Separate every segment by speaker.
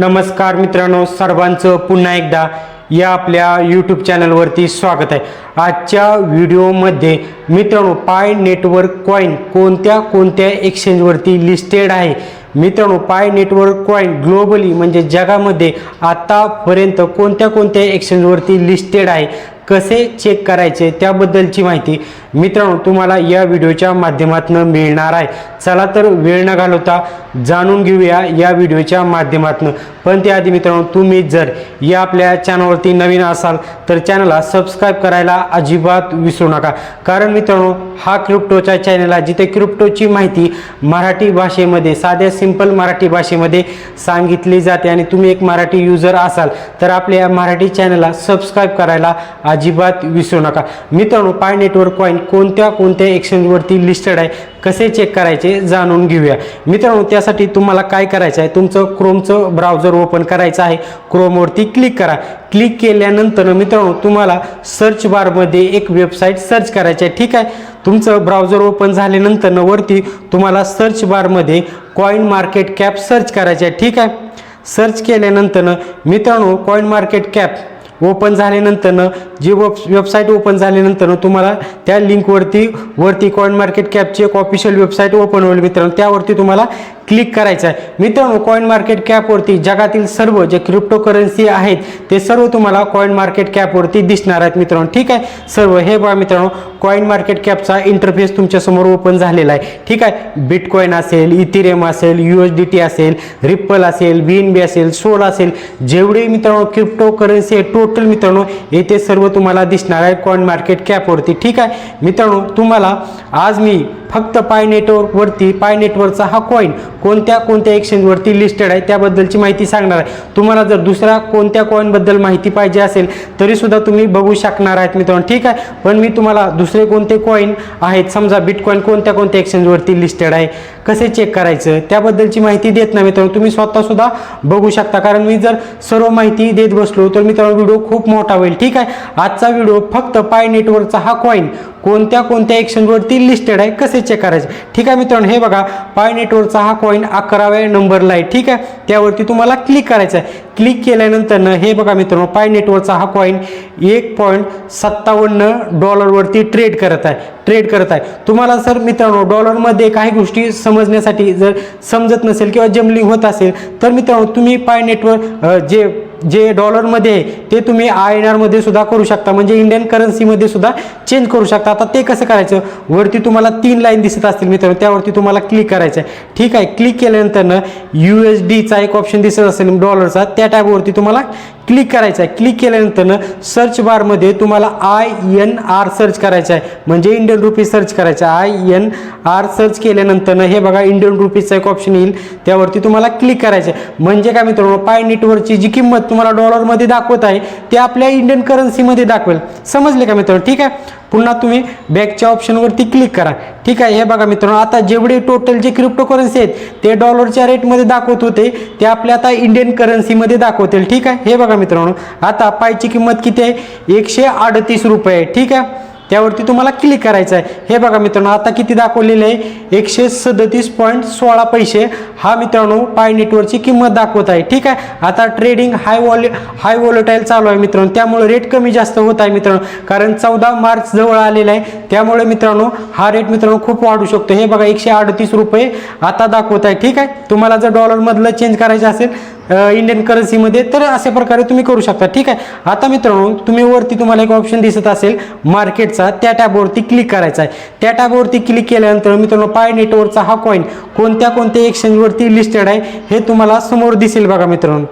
Speaker 1: नमस्कार मित्रांनो सर्वांचं पुन्हा एकदा या आपल्या यूट्यूब चॅनलवरती स्वागत आहे. आजच्या व्हिडिओमध्ये मित्रांनो पाय नेटवर्क कॉईन कोणत्या कोणत्या एक्सचेंजवरती लिस्टेड आहे? मित्रांनो पाय नेटवर्क कॉईन ग्लोबली म्हणजे जगामध्ये आतापर्यंत कोणत्या कोणत्या एक्सचेंजवरती लिस्टेड आहे? कसे चेक करायचे त्याबद्दलची माहिती मित्रांनो तुम्हाला या व्हिडिओच्या माध्यमातून मिळणार आहे. चला तर वेळ न घालवता जाणून घेऊया या व्हिडिओच्या माध्यमातून. पण त्याआधी मित्रांनो तुम्ही जर या आपल्या चॅनलवरती नवीन असाल तर चॅनलला सबस्क्राईब करायला अजिबात विसरू नका. कारण मित्रांनो हा क्रिप्टोचा चॅनल आहे जिथे क्रिप्टोची माहिती मराठी भाषेमध्ये साध्या सिंपल मराठी भाषेमध्ये सांगितली जाते आणि तुम्ही एक मराठी युजर असाल तर आपल्या या मराठी चॅनलला सबस्क्राईब करायला अजिबात विसरू नका. मित्रांनो पाय नेटवर्क कॉईन कोणत्या कोणत्या एक्सचेंजवरती लिस्टेड आहे कसे चेक करायचे जाणून घेऊया. मित्रांनो त्यासाठी तुम्हाला काय करायचं आहे तुमचं क्रोमचं ब्राउझर ओपन करायचं आहे. क्रोमवरती क्लिक करा. क्लिक केल्यानंतर मित्रांनो तुम्हाला सर्च बारमध्ये एक वेबसाईट सर्च करायची आहे. ठीक आहे? तुमचं ब्राउझर ओपन झाल्यानंतर वरती तुम्हाला सर्च बारमध्ये कॉईन मार्केट कॅप सर्च करायचे आहे. ठीक आहे? सर्च केल्यानंतर मित्रांनो कॉईन मार्केट कॅप ओपन झाल्यानंतर जी वेब वेबसाईट ओपन झाल्यानंतर तुम्हाला त्या लिंकवरती वरती कॉईन मार्केट कॅपची एक ऑफिशियल वेबसाईट ओपन होईल मित्रांनो. त्यावरती तुम्हाला क्लिक करायचं आहे. मित्रांनो कॉईन मार्केट कॅपवरती जगातील सर्व जे क्रिप्टो करन्सी आहेत ते सर्व तुम्हाला कॉईन मार्केट कॅपवरती दिसणार आहेत मित्रांनो. ठीक आहे? सर्व हे बघा मित्रांनो कॉईन मार्केट कॅपचा इंटरफेस तुमच्यासमोर ओपन झालेला आहे. ठीक आहे? बिटकॉईन असेल इथिरियम असेल यू एस डी टी असेल रिप्पल असेल बी एन बी असेल सोल असेल जेवढे मित्रांनो क्रिप्टो करन्सी आहे टोटल मित्रांनो येथे सर्व तुम्हाला दिसणार आहे कॉईन मार्केट कॅपवरती ठीक आहे? मित्रांनो तुम्हाला आज मी फक्त पाय नेटवर्कवरती पाय नेटवर्कचा हा कॉईन कोणत्या कोणत्या एक्सचेंजवरती लिस्टेड आहे त्याबद्दलची माहिती सांगणार आहे. तुम्हाला जर दुसऱ्या कोणत्या कॉईनबद्दल माहिती पाहिजे असेल तरीसुद्धा तुम्ही बघू शकणार आहेत मित्रांनो. ठीक आहे? पण मी तुम्हाला दुसरे कोणते कॉईन आहेत समजा बिटकॉईन कोणत्या कोणत्या एक्सचेंजवरती लिस्टेड आहे कसे चेक करायचं? त्याबद्दलची माहिती देत नाही मित्रांनो. तुम्ही स्वतःसुद्धा बघू शकता. कारण मी जर सर्व माहिती देत बसलो तर मित्रांनो व्हिडिओ खूप मोठा होईल. ठीक आहे? आजचा व्हिडिओ फक्त पाय नेटवर्कचा हा कॉईन कोणत्या कोणत्या एक्सचेंजवरती लिस्टेड आहे कसे चेक करायचे? ठीक आहे मित्रांनो हे बघा. पाय नेटवर्कचा हा कॉईन अकराव्या नंबरला आहे. ठीक आहे? त्यावरती तुम्हाला क्लिक करायचं आहे. क्लिक केल्यानंतरनं हे बघा मित्रांनो पाय नेटवर्कचा हा कॉईन एक पॉईंट सत्तावन्न डॉलरवरती ट्रेड करत आहे. ट्रेड करत आहे. तुम्हाला सर मित्रांनो डॉलरमध्ये काही गोष्टी समजण्यासाठी जर समजत नसेल किंवा जमलिंग होत असेल तर मित्रांनो तुम्ही पाय नेटवर्क जे जे डॉलरमध्ये आहे ते तुम्ही आय एन आरमध्ये सुद्धा करू शकता. म्हणजे इंडियन करन्सीमध्ये सुद्धा चेंज करू शकता. आता ते कसं करायचं? वरती तुम्हाला तीन लाईन दिसत असतील मित्रांनो. त्यावरती तुम्हाला क्लिक करायचं आहे. ठीक आहे. क्लिक केल्यानंतर यू एस डीचा एक ऑप्शन दिसत असेल डॉलरचा त्या टॅबवरती तुम्हाला क्लिक करायचं आहे. क्लिक केल्यानंतर सर्च बारमध्ये तुम्हाला आय एन आर सर्च करायचं आहे. म्हणजे इंडियन रुपीज सर्च करायचं आहे. आय एन आर सर्च केल्यानंतर हे बघा इंडियन रुपीजचा एक ऑप्शन येईल. त्यावरती तुम्हाला क्लिक करायचं आहे. म्हणजे काय मित्रांनो पाय नेटवर्कची जी किंमत तुम्हाला डॉलरमध्ये दाखवत आहे ते आपल्या इंडियन करन्सीमध्ये दाखवेल. समजले का मित्रांनो? ठीक आहे? पुन्हा तुम्ही बॅकच्या ऑप्शनवरती क्लिक करा. ठीक आहे हे बघा मित्रांनो आता जेवढे टोटल जे क्रिप्टो करन्सी आहेत ते डॉलरच्या रेटमध्ये दाखवत होते ते आपल्या आता इंडियन करन्सीमध्ये दाखवतील. ठीक आहे हे बघा मित्रांनो आता पायची किंमत किती आहे? एकशे अडतीस रुपये आहे. ठीक आहे? त्यावरती तुम्हाला क्लिक करायचं आहे हे बघा मित्रांनो आता किती दाखवलेलं आहे? एकशे सदतीस पॉईंट सोळा पैसे हा मित्रांनो पाय नेटवरची किंमत दाखवत आहे. ठीक आहे? आता ट्रेडिंग हाय वॉले हाय वॉलेटाईल चालू आहे मित्रांनो. त्यामुळे रेट कमी जास्त होत आहे मित्रांनो. कारण चौदा मार्च जवळ आलेला आहे. त्यामुळे मित्रांनो हा रेट मित्रांनो खूप वाढू शकतो. हे बघा एकशे अडतीस रुपये आता दाखवत आहे. ठीक आहे? तुम्हाला जर डॉलरमधलं चेंज करायचं असेल इंडियन करन्सीमध्ये तर अशा प्रकारे तुम्ही करू शकता. ठीक आहे? आता मित्रांनो तुम्ही वरती तुम्हाला एक ऑप्शन दिसत असेल मार्केटचा त्या टॅबवरती क्लिक करायचा आहे. त्या टॅबवरती क्लिक केल्यानंतर मित्रांनो पाय नेटवर्कचा हा कॉईन कोणत्या कोणत्या एक्सचेंजवरती लिस्टेड आहे हे तुम्हाला समोर दिसेल बघा मित्रांनो.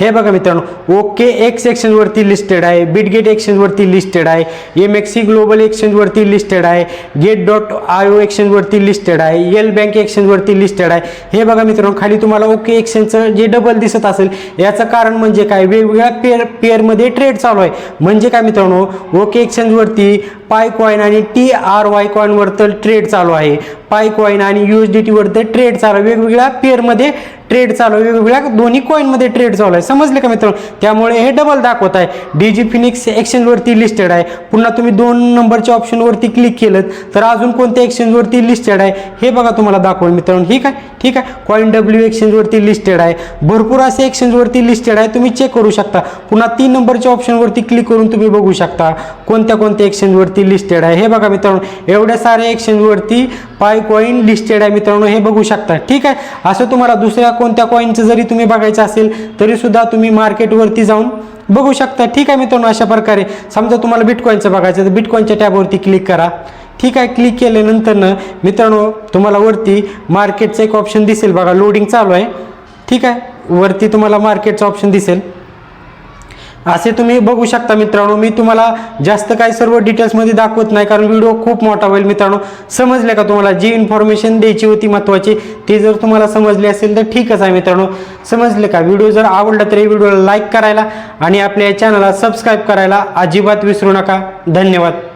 Speaker 1: हे बघा मित्रांनो ओके एक्स एक्सचेंजवरती लिस्टेड आहे बिटगेट एक्सचेंजवरती लिस्टेड आहे एम एक्स सी ग्लोबल एक्सचेंजवरती लिस्टेड आहे गेट डॉट आय ओ एक्सचेंजवरती लिस्टेड आहे एल बँक एक्सचेंजवरती लिस्टेड आहे. हे बघा मित्रांनो खाली तुम्हाला ओके एक्सचेंजचं जे डबल दिसत असेल याचं कारण म्हणजे काय? वेगवेगळ्या पेअर पेअरमध्ये ट्रेड चालू आहे. म्हणजे काय मित्रांनो? ओके एक्सचेंजवरती पाय कॉईन आणि टी आर वाय कॉईनवर तर ट्रेड चालू आहे. पाय कॉईन आणि यू एस डी टीवर तर ट्रेड चालू आहे. वेगवेगळ्या पेअरमध्ये ट्रेड चालू आहे. वेगवेगळ्या दोन्ही कॉईनमध्ये ट्रेड चालू आहे. समजले का मित्रांनो? त्यामुळे हे डबल दाखवत आहे. डी जी फिनिक्स एक्सचेंजवरती लिस्टेड आहे. पुन्हा तुम्ही दोन नंबरच्या ऑप्शनवरती क्लिक केलं तर अजून कोणत्या एक्सचेंजवरती लिस्टेड आहे हे बघा तुम्हाला दाखवलं मित्रांनो. ठीक आहे? ठीक आहे? कॉईन डब्ल्यू एक्सचेंजवरती लिस्टेड आहे. भरपूर असे एक्सचेंजवरती लिस्टेड आहे. तुम्ही चेक करू शकता. पुन्हा तीन नंबरच्या ऑप्शनवरती क्लिक करून तुम्ही बघू शकता कोणत्या कोणत्या एक्सचेंजवरती लिस्टेड आहे. हे बघा मित्रांनो एवढ्या साऱ्या एक्सचेंजवरती पाय कॉईन लिस्टेड आहे मित्रांनो. हे बघू शकता. ठीक आहे? असं तुम्हाला दुसऱ्या कोणत्या कॉईनचं जरी तुम्ही बघायचं असेल तरी सुद्धा तुम्ही मार्केटवरती जाऊन बघू शकता. ठीक आहे मित्रांनो अशा प्रकारे समजा तुम्हाला बिटकॉईनचं बघायचं तर बिटकॉईनच्या टॅबवरती क्लिक करा. ठीक आहे क्लिक केल्यानंतरनं मित्रांनो तुम्हाला वरती मार्केटचं एक ऑप्शन दिसेल. बघा लोडिंग चालू आहे. ठीक आहे वरती तुम्हाला मार्केटचं ऑप्शन दिसेल. असे तुम्ही बघू शकता मित्रांनो. मी तुम्हाला जास्त काही सर्व डिटेल्समध्ये दाखवत नाही कारण व्हिडिओ खूप मोठा होईल मित्रांनो. समजले का तुम्हाला? जी इन्फॉर्मेशन द्यायची होती महत्त्वाची ती जर तुम्हाला समजली असेल तर ठीकच आहे मित्रांनो. समजले का? व्हिडिओ जर आवडला तर व्हिडिओला लाईक करायला आणि आपल्या चॅनलला सबस्क्राईब करायला अजिबात विसरू नका. धन्यवाद.